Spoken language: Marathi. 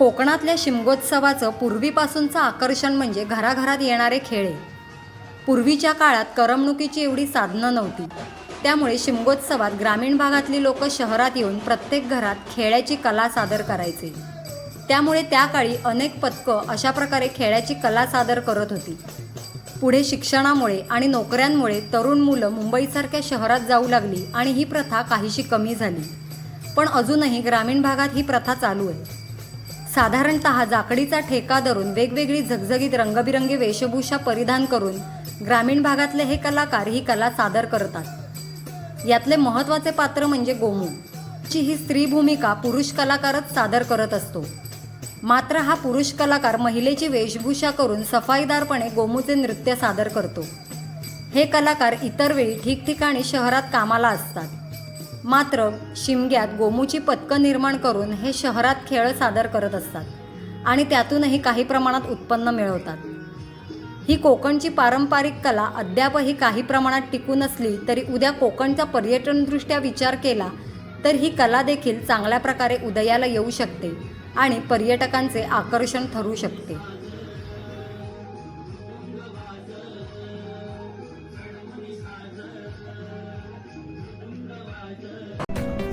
कोकणातल्या शिमगोत्सवाचं पूर्वीपासूनचं आकर्षण म्हणजे घराघरात येणारे खेळे. पूर्वीच्या काळात करमणुकीची एवढी साधनं नव्हती. त्यामुळे शिमगोत्सवात ग्रामीण भागातली लोक शहरात येऊन प्रत्येक घरात खेळाची कला सादर करायचे. त्यामुळे त्या काळी अनेक पथकं अशा प्रकारे खेळाची कला सादर करत होती. पुढे शिक्षणामुळे आणि नोकऱ्यांमुळे तरुण मुलं मुंबईसारख्या शहरात जाऊ लागली आणि ही प्रथा काहीशी कमी झाली. पण अजूनही ग्रामीण भागात ही प्रथा चालू आहे. साधारणत जाकडीचा ठेका धरून वेगवेगळी झगझगीत रंगबिरंगी वेशभूषा परिधान करून ग्रामीण भागातले हे कलाकार ही कला सादर करतात. यातले महत्त्वाचे पात्र म्हणजे गोमू ची ही स्त्री भूमिका पुरुष कलाकारच सादर करत असतो. मात्र हा पुरुष कलाकार महिलेची वेशभूषा करून सफाईदारपणे गोमूचे नृत्य सादर करतो. हे कलाकार इतर वेळी ठिकठिकाणी शहरात कामाला असतात. मात्र शिमग्यात गोमूची पथकं निर्माण करून हे शहरात खेळ सादर करत असतात आणि त्यातूनही काही प्रमाणात उत्पन्न मिळवतात. ही कोकणची पारंपरिक कला अद्यापही काही प्रमाणात टिकून असली तरी उद्या कोकणचा पर्यटनदृष्ट्या विचार केला तर ही कला देखील चांगल्या प्रकारे उदयाला येऊ शकते आणि पर्यटकांचे आकर्षण ठरू शकते.